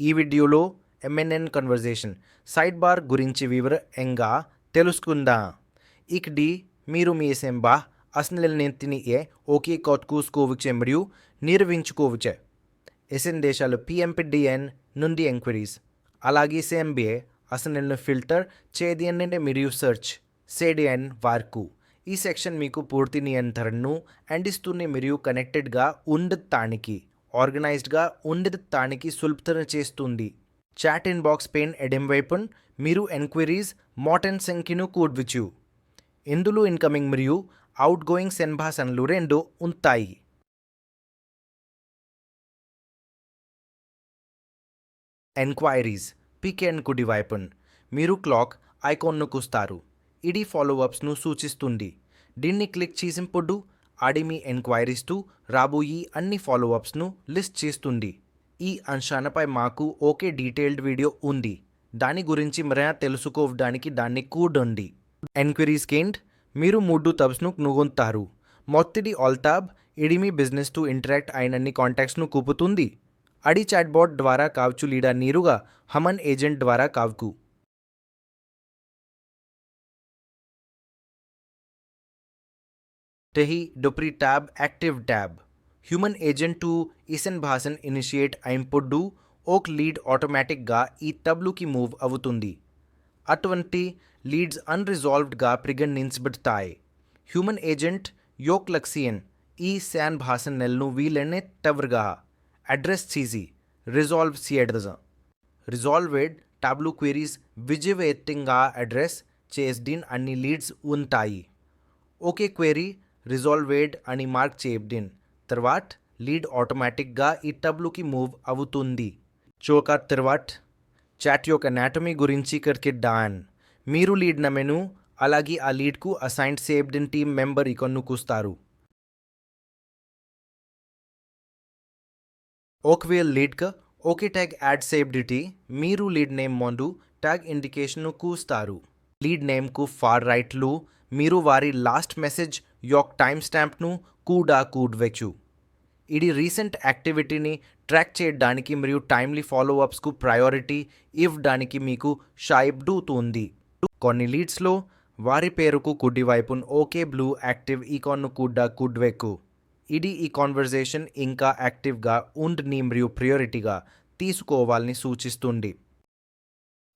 ఈ వీడియోలో ఎంఎన్ఎన్ conversation side bar గురించి వివరంగా తెలుసుకుందాం. ఇకడి మీరు మీ సెంబా అసలు ఏ ఓకే కొట్టుకోవచ్చు మరియు నిర్వహించుకోవచ్చు. ఎస్ఎన్ దేశాలు పిఎంపిడిఎన్ నుండి ఎంక్వైరీస్. అలాగే సిఎంబిఏ అసలు ఫిల్టర్ చేయదీయండి మరియు సెర్చ్ సేడియన్ వార్కు. ఈ సెక్షన్ మీకు పూర్తి నియంత్రణను అందిస్తుంది మరియు కనెక్టెడ్గా ఉండటానికి. ఆర్గనైజ్డ్గా ఉండటానికి సులభతరం చేస్తుంది. చాట్ ఇన్ బాక్స్ పెయిన్ ఎడెం వైపున్ మీరు ఎంక్వైరీస్ మోటన్ సంఖ్యను కూడవచ్చు. ఇందులో ఇన్కమింగ్ మరియు అవుట్ గోయింగ్ సంభాషణలు రెండు ఉంటాయి. ఎంక్వైరీస్ పిక్ కుడి వైపున్ మీరు క్లాక్ ఐకాన్ను కూస్తారు. ఇది ఫాలోఅప్స్ను సూచిస్తుంది. దీన్ని క్లిక్ చేసినప్పుడు ఆడిమి మీ ఎంక్వైరీస్తో రాబోయే అన్ని ఫాలోఅప్స్ను లిస్ట్ చేస్తుంది. ఈ అంశాలపై మాకు ఓకే డీటెయిల్డ్ వీడియో ఉంది. దాని గురించి మరింత తెలుసుకోవడానికి దాన్ని కూడండి. ఎంక్వైరీస్ కేంట్ మీరు మూడు తబ్స్ను కనుగొంటారు. మొత్తిడి ఆల్తాబ్ ఇడిమి బిజినెస్ టు ఇంటరాక్ట్ అయినన్ని కాంటాక్ట్స్ను కూపుతుంది. అడి చాట్బాట్ ద్వారా కావచ్చు లీడా నేరుగా హమన్ ఏజెంట్ ద్వారా కావుకు. Tehi dopri tab active tab human agent to ఇసన్ భాసన్ ఇనిషియేట్ అయినప్పుడు ఓక్ లీడ్ ఆటోమేటిక్గా ఈ టబ్లుకి మూవ్ అవుతుంది అటువంటి లీడ్స్ అన్రిజాల్వ్డ్గా పరిగణించబడతాయి హ్యూమన్ ఏజెంట్ యోక్ లక్సియన్ ఈ శాన్ భాసన్ నెలను వీలనే టవర్గా అడ్రస్ చీజీ రిజాల్వ్ చేయడదు రిజాల్వెడ్ టాబ్లూ క్వెరీస్ విజయవేత్తంగా అడ్రస్ చేస్డిన్ అన్ని లీడ్స్ ఉంటాయి ఓకే క్వెరీ రిజాల్వేడ్ అని మార్క్ చేయబడిన్ తర్వాత లీడ్ ఆటోమేటిక్గా ఈ టబ్లుకి మూవ్ అవుతుంది. చోకా తర్వాత చాట్ యొక్క అనాటమీ గురించి ఇక్కడికి డాన్. మీరు లీడ్ నమెను అలాగే ఆ లీడ్కు అసైన్ సేబ్డిన్ టీమ్ మెంబర్ ఇకన్ను కూస్తారు. ఒకవేళ లీడ్క ఓకే ట్యాగ్ యాడ్ సేబ్డిటీ మీరు లీడ్ నేమ్ ముందు ట్యాగ్ ఇండికేషన్ను కూస్తారు. లీడ్ నేమ్కు ఫార్ రైట్లు మీరు వారి లాస్ట్ మెసేజ్ యొక్క టైం స్టాంప్ను కూడా కూడవచ్చు. ఇది రీసెంట్ యాక్టివిటీని ట్రాక్ చేయడానికి మరియు టైమ్లీ ఫాలోఅప్స్కు ప్రయారిటీ ఇవ్వడానికి మీకు షాయిబ్డుతుంది కొన్ని లీడ్స్లో వారి పేరుకు కుడివైపున ఓకే బ్లూ యాక్టివ్ ఈకాన్ను కూడా కుడ్వెక్కు. ఇది ఈ కాన్వర్జేషన్ ఇంకా యాక్టివ్గా ఉండ్ని మరియు ప్రియారిటీగా తీసుకోవాలని సూచిస్తుంది.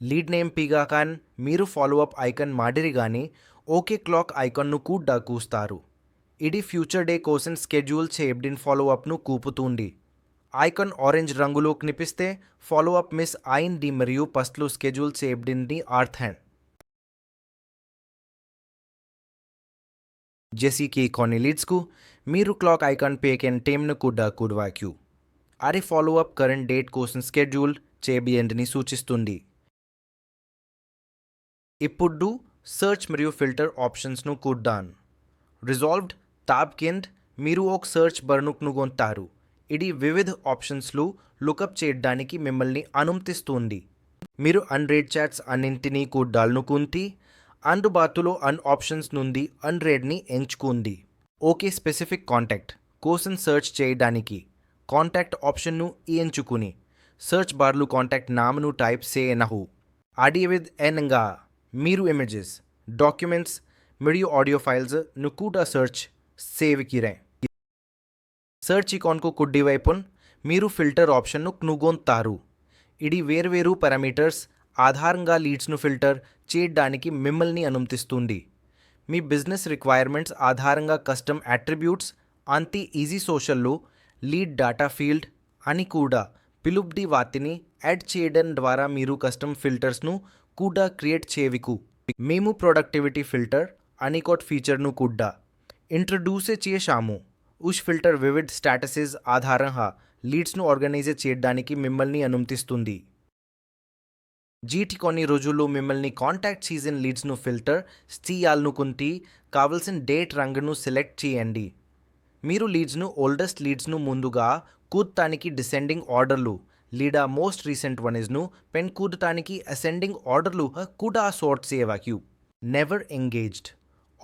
లీడ్ నేమ్ పిగా ఖాన్ మీరు ఫాలోఅప్ ఐకన్ మాదిరిగానే ఓకే క్లాక్ ఐకాన్ను కూడా కూస్తారు. ఇది ఫ్యూచర్ డే కోసం స్కెడ్యూల్ చేయబడిన ఫాలోఅప్ను కూపుతుంది. ఐకాన్ ఆరెంజ్ రంగులో కనిపిస్తే ఫాలోఅప్ మిస్ అయింది మరియు పస్ట్లో స్కెడ్యూల్ చేయబడింది అర్థం జెసీకి కొన్ని లీడ్స్కు మీరు క్లాక్ ఐకాన్ పేకెన్ టేమ్ను కూడా కూడవాక్యూ అది ఫాలోఅప్ కరెంట్ డేట్ కోసం స్కెడ్యూల్ చేయబడిందని సూచిస్తుంది. ఇప్పుడు సెర్చ్ మరియు ఫిల్టర్ ఆప్షన్స్ను కూడ్డాన్ రిజాల్వ్డ్ టాబ్ కింద మీరు ఒక సెర్చ్ బర్ను కనుగొంటారు ఇది వివిధ ఆప్షన్స్లు లుకప్ చేయడానికి మిమ్మల్ని అనుమతిస్తుంది మీరు అన్రేడ్ చాట్స్ అన్నింటినీ కూడాలనుకుంటే అందుబాటులో అన్ ఆప్షన్స్ నుండి అన్రేడ్ని ఎంచుకుంది ఓకే స్పెసిఫిక్ కాంటాక్ట్ కోసం సెర్చ్ చేయడానికి కాంటాక్ట్ ఆప్షన్ను ఎంచుకుని సెర్చ్ బార్లు కాంటాక్ట్ నామను టైప్ చేయనహు ఆడి విత్ ఎన్గా మీరు ఇమేజెస్ డాక్యుమెంట్స్ మరియు ఆడియో ఫైల్స్ కూడా సెర్చ్ సేవ్ కిరే సెర్చ్ ఇకాన్కు కుడి వైపున్ మీరు ఫిల్టర్ ఆప్షన్ను కనుగొంటారు ఇది వేర్వేరు పారామీటర్స్ ఆధారంగా లీడ్స్ను ఫిల్టర్ చేయడానికి మిమ్మల్ని అనుమతిస్తుంది మీ బిజినెస్ రిక్వైర్మెంట్స్ ఆధారంగా కస్టమ్ అట్రిబ్యూట్స్ అంతి ఈజీ సోషల్లో లీడ్ డాటా ఫీల్డ్ అని కూడా పిలుపుడి వాటిని యాడ్ చేయడం ద్వారా మీరు కస్టమ్ ఫిల్టర్స్ను కూడా క్రియేట్ చేయవికు మేము ప్రొడక్టివిటీ ఫిల్టర్ అనికోట్ ఫీచర్ను కూడా ఇంట్రడ్యూసే చేశాము ఉష్ ఫిల్టర్ వివిడ్ స్టాటసెస్ ఆధారంగా లీడ్స్ను ఆర్గనైజ్ చేయడానికి మిమ్మల్ని అనుమతిస్తుంది. జీటి కొన్ని రోజుల్లో మిమ్మల్ని కాంటాక్ట్ సీజన్ లీడ్స్ను ఫిల్టర్ చేయాలనుకుంటే కావలసిన డేట్ రంగును సెలెక్ట్ చేయండి. మీరు లీడ్స్ను ఓల్డెస్ట్ లీడ్స్ను ముందుగా కూర్తానికి డిసెండింగ్ ఆర్డర్లు లీడా మోస్ట్ రీసెంట్ వన్స్ను పెన్ కూడటానికి అసెండింగ్ ఆర్డర్లు కూడా సార్ట్ సేవాక్యూ నెవర్ ఎంగేజ్డ్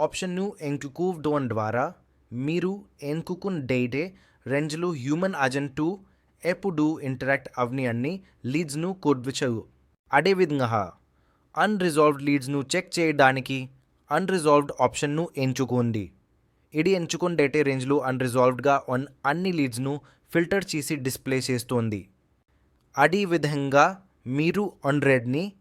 ఆప్షన్ను ఎంచుకోవడం ద్వారా మీరు ఎంకుకున్ డేటే రెంజ్లు హ్యూమన్ అజెంట్ ఎప్పుడు ఇంటరాక్ట్ అవని అన్ని లీడ్స్ను కొద్విచవు అదేవిధంగా అన్రిజాల్వ్డ్ లీడ్స్ను చెక్ చేయడానికి అన్రిజాల్వ్డ్ ఆప్షన్ను ఎంచుకోండి. ఇది ఎంచుకున్న డేటే రేంజ్లో అన్రిజాల్వ్డ్గా ఉన్న అన్ని లీడ్స్ను ఫిల్టర్ చేసి డిస్ప్లే చేస్తోంది. అదే విధంగా మీరు హండ్రెడ్ని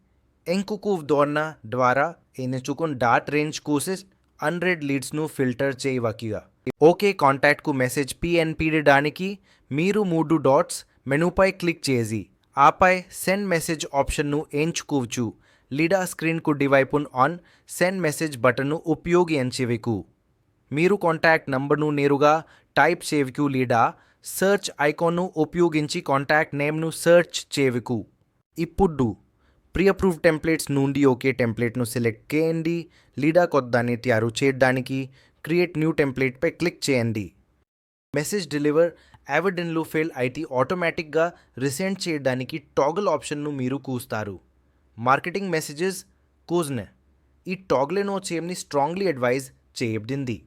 ఎంకుకు దోర్న ద్వారా ఎంచుకున్న డాట్ రేంజ్ కోసెస్ హండ్రెడ్ లీడ్స్ను ఫిల్టర్ చేయవకిగా ఓకే కాంటాక్ట్కు మెసేజ్ పిఎన్పిడడానికి మీరు మూడు డాట్స్ మెనూపై క్లిక్ చేసి ఆపై సెండ్ మెసేజ్ ఆప్షన్ను ఎంచుకోవచ్చు. లీడా స్క్రీన్ డివైపున్ ఆన్ సెండ్ మెసేజ్ బటన్ను ఉపయోగించేవికు. మీరు కాంటాక్ట్ నంబర్ను నేరుగా టైప్ చేయవికు లీడా. సెర్చ్ ఐకాన్ను ఉపయోగించి కాంటాక్ట్ నేమ్ను సెర్చ్ చేవికు. ఇప్పుడు ప్రీ అప్రూవ్ టెంప్లెట్స్ నుండి ఓకే టెంప్లెట్ను సెలెక్ట్ చేయండి. లీడా కొద్దాన్ని తయారు చేయడానికి క్రియేట్ న్యూ టెంప్లెట్పై క్లిక్ చేయండి. మెసేజ్ డెలివర్ యావెడెన్లో ఫెయిల్ ఐటీ ఆటోమేటిక్గా రీసెంట్ చేయడానికి టాగల్ ఆప్షన్ను మీరు కూస్తారు. Marketing messages కూజ్నే. ఈ టాగ్లెనో చేయని స్ట్రాంగ్లీ అడ్వైజ్ చేయబడింది.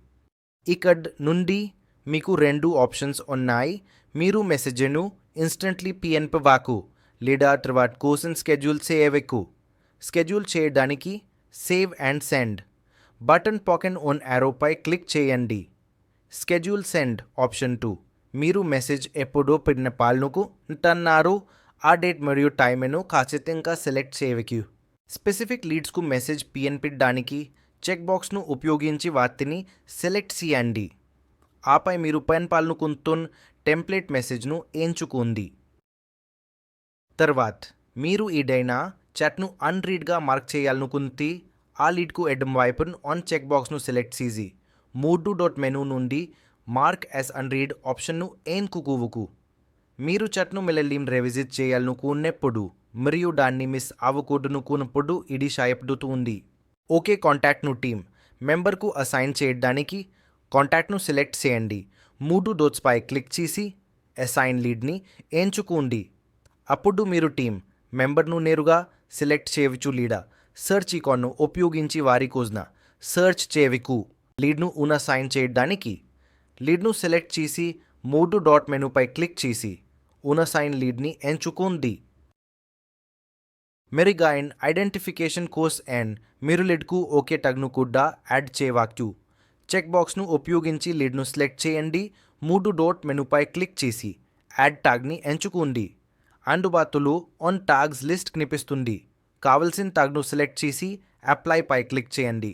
ఇక్కడ నుండి మీకు రెండు ఆప్షన్స్ ఉన్నాయి. మీరు మెసేజ్ను ఇన్స్టెంట్లీ పిఎన్పి వాకు లేదా తర్వాత కోసం స్కెడ్యూల్ చేయవెక్కు. స్కెడ్యూల్ చేయడానికి సేవ్ అండ్ సెండ్ బటన్ పాకెన్ ఓన్ యారోపై క్లిక్ చేయండి. స్కెడ్యూల్ సెండ్ ఆప్షన్ టూ మీరు మెసేజ్ ఎప్పుడో పెట్టిన పాలనకు అంటున్నారు. ఆ డేట్ మరియు టైమ్ను ఖచ్చితంగా సెలెక్ట్ చేయవెక్యు స్పెసిఫిక్ లీడ్స్కు మెసేజ్ పిఎన్పిడ్డానికి చెక్ బాక్స్ను ఉపయోగించి వాటిని సెలెక్ట్ చేయండి. ఆపై మీరు పెన్ పాలనుకుంటున్న టెంప్లెట్ మెసేజ్ను ఎంచుకుంది తర్వాత మీరు ఏదైనా చాట్ను అన్రీడ్గా మార్క్ చేయాలనుకుంది ఆ లీడ్కు ఎడమ వైపున ఆన్ చెక్ బాక్స్ను సెలెక్ట్ చేసి మూడు డాట్ మెనూ నుండి మార్క్ యాజ్ అన్రీడ్ ఆప్షన్ను ఎన్నుకోవుకు మీరు చట్ను మెల్లలీం రెవిజిట్ చేయాలనుకున్నప్పుడు మరియు దాన్ని మిస్ అవ్వకూడనుకున్నప్పుడు ఇది షాయపడుతుంది ఓకే కాంటాక్ట్ను టీం మెంబర్కు అసైన్ చేయడానికి కాంటాక్ట్ను సెలెక్ట్ చేయండి. మూడు డోట్స్పై క్లిక్ చేసి అసైన్ లీడ్ని ఎంచుకోండి. అప్పుడు మీరు టీం మెంబర్ను నేరుగా సెలెక్ట్ చేయవచ్చు లీడా. సెర్చ్ ఇకాన్ను ఉపయోగించి వారి కోజ్న సెర్చ్ చేయవికు లీడ్ను ఉనసైన్ చేయడానికి లీడ్ను సెలెక్ట్ చేసి మూడు డాట్ మెనూపై క్లిక్ చేసి ఉనసైన్ లీడ్ని ఎంచుకోండి. మెరిగైన్ ఐడెంటిఫికేషన్ కోర్స్ అండ్ మీరు లీడ్కు ఓకే టగ్ను కూడా యాడ్ చేయవచ్చు చెక్ బాక్స్ను ఉపయోగించి లీడ్ను సెలెక్ట్ చేయండి. మూడు డాట్ మెనూపై క్లిక్ చేసి యాడ్ ట్యాగ్ని ఎంచుకోండి. అందుబాటులో ఆన్ ట్యాగ్స్ లిస్ట్ కనిపిస్తుంది. కావలసిన ట్యాగ్ను సెలెక్ట్ చేసి అప్లై పై క్లిక్ చేయండి.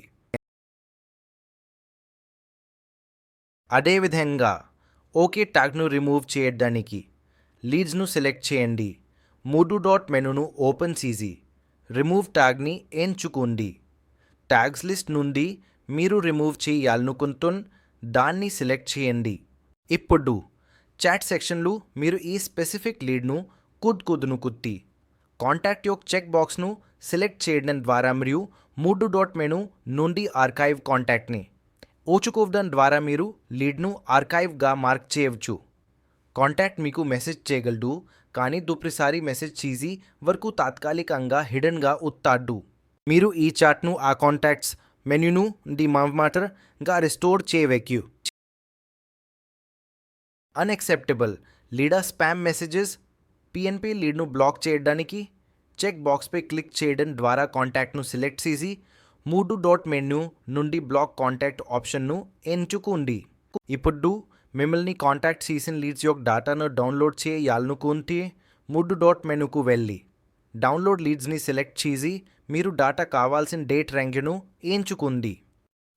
అదేవిధంగా ఓకే ట్యాగ్ను రిమూవ్ చేయడానికి లీడ్స్ను సెలెక్ట్ చేయండి. మూడు డాట్ మెనూను ఓపెన్ చేసి రిమూవ్ ట్యాగ్ని ఎంచుకోండి. ట్యాగ్స్ లిస్ట్ నుండి మీరు రిమూవ్ చేయాలనుకుంటున్న దాన్ని సెలెక్ట్ చేయండి. ఇప్పుడు చాట్ సెక్షన్లో మీరు ఈ స్పెసిఫిక్ లీడ్ను కుద్కుద్ను కుత్తి కాంటాక్ట్ యొక్క చెక్ బాక్స్ను సెలెక్ట్ చేయడం ద్వారా మరియు మూడు డాట్ మెను నుండి ఆర్కైవ్ కాంటాక్ట్ని ఊచుకోవడం ద్వారా మీరు లీడ్ను ఆర్కైవ్గా మార్క్ చేయవచ్చు. కాంటాక్ట్ మీకు మెసేజ్ చేయగలడు కానీ దుప్రిసారి మెసేజ్ చేసి వరకు తాత్కాలికంగా హిడెన్గా ఉత్తాడు మీరు ఈ చాట్ను ఆ కాంటాక్ట్స్ మెనూను ది మాటర్గా రిస్టోర్ చేయవెక్యూ అన్ఎక్సెప్టబుల్ లీడా స్పామ్ మెసేజెస్. పిఎన్పి లీడ్ను బ్లాక్ చేయడానికి. చెక్ బాక్స్పై క్లిక్ చేయడం ద్వారా కాంటాక్ట్ను సెలెక్ట్ చేసి మూడు డాట్ మెన్యూ నుండి బ్లాక్ కాంటాక్ట్ ఆప్షన్ను ఎంచుకోండి. ఇప్పుడు మిమ్మల్ని కాంటాక్ట్ చేసిన లీడ్స్ యొక్క డేటాను డౌన్లోడ్ చేయాలనుకుంటే మూడు డాట్ మెనూకు వెళ్ళి డౌన్లోడ్ లీడ్స్ని సెలెక్ట్ చేసి మీరు డేటా కావాల్సిన డేట్ ర్యాంక్ను ఎంచుకుంది.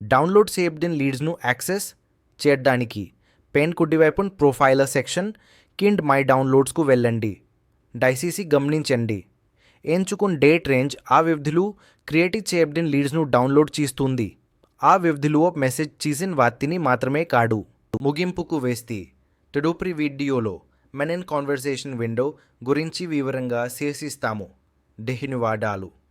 డౌన్లోడ్ చేయబడిన లీడ్స్ను యాక్సెస్ చేయడానికి పెన్ కుడివైపున ప్రొఫైలర్ సెక్షన్ కిండ్ మై డౌన్లోడ్స్కు వెళ్ళండి. దయచేసి గమనించండి. ఎంచుకున్న డేట్ రేంజ్ ఆ వ్యవధిలో క్రియేటివ్ చేయబడిన లీడ్స్ను డౌన్లోడ్ చేస్తుంది. ఆ వ్యవధిలో మెసేజ్ చేసిన వాటిని మాత్రమే కాడు ముగింపుకు వేస్తే తదుపరి వీడియోలో మెనన్ కాన్వర్సేషన్ విండో గురించి వివరంగా శేషిస్తాము. ధన్యవాదాలు